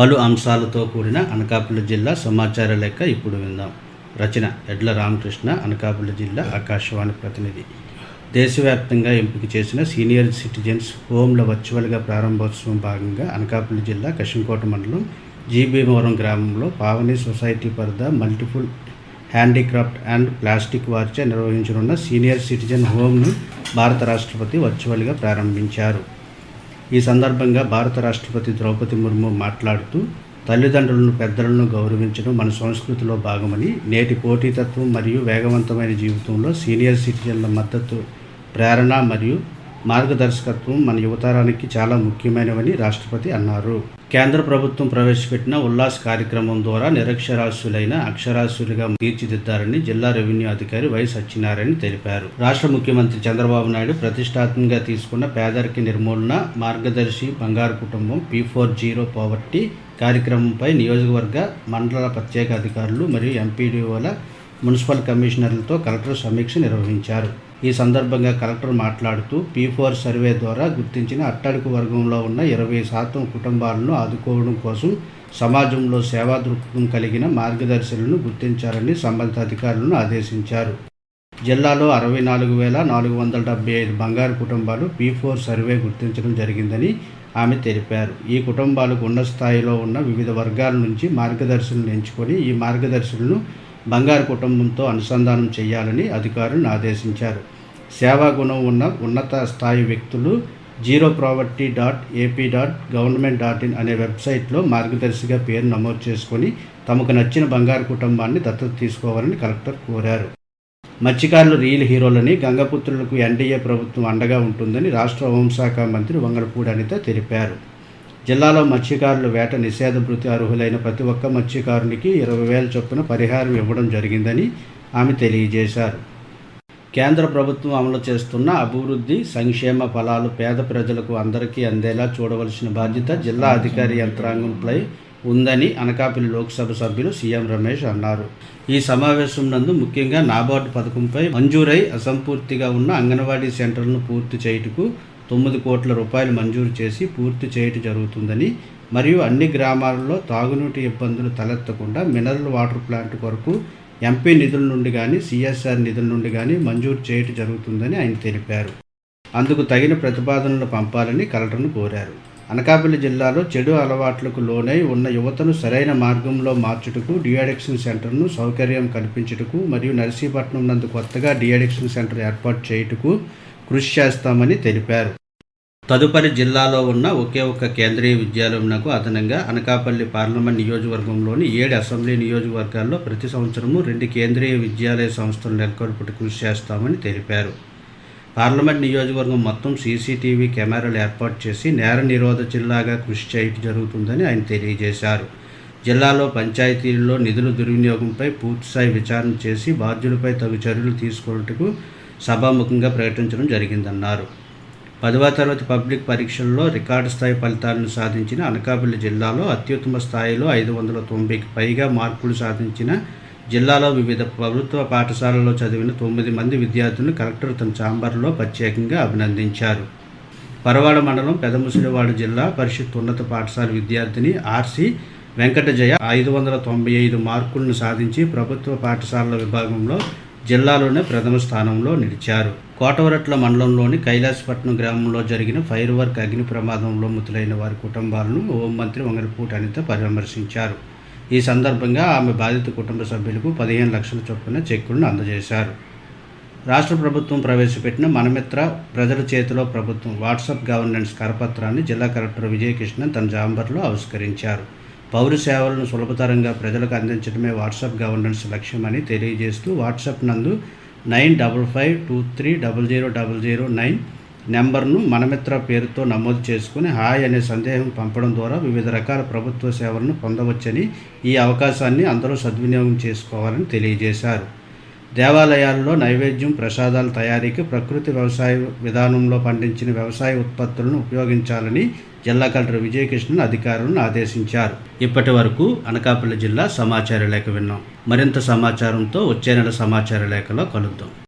పలు అంశాలతో కూడిన అనకాపల్లి జిల్లా సమాచార లెక్క ఇప్పుడు విందాం. రచన ఎడ్ల రామకృష్ణ అనకాపల్లి జిల్లా ఆకాశవాణి ప్రతినిధి. దేశవ్యాప్తంగా ఎంపిక చేసిన సీనియర్ సిటిజన్స్ హోమ్ల వర్చువల్గా ప్రారంభోత్సవం భాగంగా అనకాపల్లి జిల్లా కశంకోట మండలం జీబీమవరం గ్రామంలో Pavani society for multiple handicraft and plastic వారిచే నిర్వహించనున్న సీనియర్ సిటిజన్ హోమ్ను భారత రాష్ట్రపతి వర్చువల్గా ప్రారంభించారు. ఈ సందర్భంగా భారత రాష్ట్రపతి ద్రౌపది ముర్ము మాట్లాడుతూ తల్లిదండ్రులను పెద్దలను గౌరవించడం మన సంస్కృతిలో భాగమని నేటి పోటీతత్వం మరియు వేగవంతమైన జీవితంలో సీనియర్ సిటిజన్ల మద్దతు ప్రేరణ మరియు మార్గదర్శకత్వం మన యువతరానికి చాలా ముఖ్యమైనవని రాష్ట్రపతి అన్నారు. కేంద్ర ప్రభుత్వం ప్రవేశపెట్టిన ఉల్లాస్ కార్యక్రమం ద్వారా నిరక్షరాస్యులైన అక్షరాస్యులుగా తీర్చిదిద్దారని జిల్లా రెవెన్యూ అధికారి వై సత్యనారాయణ తెలిపారు. రాష్ట్ర ముఖ్యమంత్రి చంద్రబాబు నాయుడు ప్రతిష్టాత్మకంగా తీసుకున్న పేదరిక నిర్మూలన మార్గదర్శి బంగారు కుటుంబం పీ ఫోర్ జీరో పావర్టీ కార్యక్రమంపై నియోజకవర్గ మండల ప్రత్యేక అధికారులు మరియు ఎంపీడీఓల మున్సిపల్ కమిషనర్లతో కలెక్టర్ సమీక్ష నిర్వహించారు. ఈ సందర్భంగా కలెక్టర్ మాట్లాడుతూ పీ ఫోర్ సర్వే ద్వారా గుర్తించిన అట్టడుగు వర్గంలో ఉన్న ఇరవై శాతం కుటుంబాలను ఆదుకోవడం కోసం సమాజంలో సేవా దృక్పథం కలిగిన మార్గదర్శులను గుర్తించాలని సంబంధిత అధికారులను ఆదేశించారు. జిల్లాలో అరవై నాలుగు వేల నాలుగు వందల డెబ్బై ఐదు బంగారు కుటుంబాలు పీ ఫోర్ సర్వే గుర్తించడం జరిగిందని ఆమె తెలిపారు. ఈ కుటుంబాలకు ఉన్న స్థాయిలో ఉన్న వివిధ వర్గాల నుంచి మార్గదర్శులను ఎంచుకొని ఈ మార్గదర్శులను బంగారు కుటుంబంతో అనుసంధానం చేయాలని అధికారులను ఆదేశించారు. సేవా గుణం ఉన్న ఉన్నత స్థాయి వ్యక్తులు zero poverty dot AP dot government dot in అనే వెబ్సైట్లో మార్గదర్శిగా పేరు నమోదు చేసుకొని తమకు నచ్చిన బంగారు కుటుంబాన్ని దత్తత తీసుకోవాలని కలెక్టర్ కోరారు. మత్స్యకారులు రియల్ హీరోలని గంగపుత్రులకు ఎన్డీఏ ప్రభుత్వం అండగా ఉంటుందని రాష్ట్ర హోంశాఖ మంత్రి వంగలపూడి అనిత తెలిపారు. జిల్లాలో మత్స్యకారులు వేట నిషేధ భృతి అర్హులైన ప్రతి ఒక్క మత్స్యకారునికి ఇరవై వేల చొప్పున పరిహారం ఇవ్వడం జరిగిందని ఆమె తెలియజేశారు. కేంద్ర ప్రభుత్వం అమలు చేస్తున్న అభివృద్ధి సంక్షేమ ఫలాలు పేద ప్రజలకు అందరికీ అందేలా చూడవలసిన బాధ్యత జిల్లా అధికారి యంత్రాంగంపై ఉందని అనకాపల్లి లోక్సభ సభ్యులు సీఎం రమేష్ అన్నారు. ఈ సమావేశం నందు ముఖ్యంగా నాబార్డు పథకంపై మంజూరై అసంపూర్తిగా ఉన్న అంగన్వాడీ సెంటర్లను పూర్తి చేయుటకు తొమ్మిది కోట్ల రూపాయలు మంజూరు చేసి పూర్తి చేయటం జరుగుతుందని మరియు అన్ని గ్రామాలలో తాగునీటి ఇబ్బందులు తలెత్తకుండా మినరల్ వాటర్ ప్లాంట్ కొరకు ఎంపీ నిధుల నుండి కానీ సిఎస్ఆర్ నిధుల నుండి కానీ మంజూరు చేయటం జరుగుతుందని ఆయన తెలిపారు. అందుకు తగిన ప్రతిపాదనలు పంపాలని కలెక్టర్ను కోరారు. అనకాపల్లి జిల్లాలో చెడు అలవాట్లకు లోనై ఉన్న యువతను సరైన మార్గంలో మార్చుటకు డియాడిక్షన్ సెంటర్ను సౌకర్యం కల్పించుటకు మరియు నర్సీపట్నం నందు కొత్తగా డియాడిక్షన్ సెంటర్ ఏర్పాటు చేయుటకు కృషి చేస్తామని తెలిపారు. తదుపరి జిల్లాలో ఉన్న ఒకే ఒక్క కేంద్రీయ విద్యాలయంకు అదనంగా అనకాపల్లి పార్లమెంట్ నియోజకవర్గంలోని ఏడు అసెంబ్లీ నియోజకవర్గాల్లో ప్రతి సంవత్సరము రెండు కేంద్రీయ విద్యాలయ సంస్థల నెలకొల్పుటకు కృషి చేస్తామని తెలిపారు. పార్లమెంట్ నియోజకవర్గం మొత్తం సీసీటీవీ కెమెరాలు ఏర్పాటు చేసి నేర నిరోధ జిల్లాగా కృషి చేయటం జరుగుతుందని ఆయన తెలియజేశారు. జిల్లాలో పంచాయతీల్లో నిధుల దుర్వినియోగంపై పూర్తిస్థాయి విచారణ చేసి బాధ్యులపై తగు చర్యలు తీసుకున్నట్టుకు సభాముఖంగా ప్రకటించడం జరిగిందన్నారు. పదవ తరగతి పబ్లిక్ పరీక్షల్లో రికార్డు స్థాయి ఫలితాలను సాధించిన అనకాపల్లి జిల్లాలో అత్యుత్తమ స్థాయిలో ఐదు వందల తొంభైకి పైగా మార్కులు సాధించిన జిల్లాలో వివిధ ప్రభుత్వ పాఠశాలల్లో చదివిన తొమ్మిది మంది విద్యార్థులను కలెక్టర్ తన ఛాంబర్లో ప్రత్యేకంగా అభినందించారు. పరవాడ మండలం పెదముసిడివాడ జిల్లా పరిషత్ ఉన్నత పాఠశాల విద్యార్థిని ఆర్సి వెంకటజయ ఐదు వందల తొంభై ఐదు మార్కులను సాధించి ప్రభుత్వ పాఠశాలల విభాగంలో జిల్లాలోనే ప్రథమ స్థానంలో నిలిచారు. కోటవరట్ల మండలంలోని కైలాసపట్నం గ్రామంలో జరిగిన ఫైర్ వర్క్ అగ్ని ప్రమాదంలో మృతులైన వారి కుటుంబాలను హోంమంత్రి వంగరపూటి అనిత పరామర్శించారు. ఈ సందర్భంగా ఆమె బాధిత కుటుంబ సభ్యులకు పదిహేను లక్షల చొప్పున చెక్కులను అందజేశారు. రాష్ట్ర ప్రభుత్వం ప్రవేశపెట్టిన మనమిత్ర ప్రజల చేతిలో ప్రభుత్వం వాట్సాప్ గవర్నెన్స్ కరపత్రాన్ని జిల్లా కలెక్టర్ విజయకృష్ణన్ తన జాంబర్లో ఆవిష్కరించారు. పౌర సేవలను సులభతరంగా ప్రజలకు అందించడమే వాట్సాప్ గవర్నెన్స్ లక్ష్యమని తెలియజేస్తూ వాట్సాప్ నందు nine double five two three double zero double zero nine నెంబర్ను మనమిత్ర పేరుతో నమోదు చేసుకుని హాయ్ అనే సందేహం పంపడం ద్వారా వివిధ రకాల ప్రభుత్వ సేవలను పొందవచ్చని ఈ అవకాశాన్ని అందరూ సద్వినియోగం చేసుకోవాలని తెలియజేశారు. దేవాలయాల్లో నైవేద్యం ప్రసాదాల తయారీకి ప్రకృతి వ్యవసాయ విధానంలో పండించిన వ్యవసాయ ఉత్పత్తులను ఉపయోగించాలని జిల్లా కలెక్టర్ విజయకృష్ణన్ అధికారులను ఆదేశించారు. ఇప్పటి వరకు అనకాపల్లి జిల్లా సమాచార లేఖ విన్నాం. మరింత సమాచారంతో వచ్చే నెల సమాచార లేఖలో కలుద్దాం.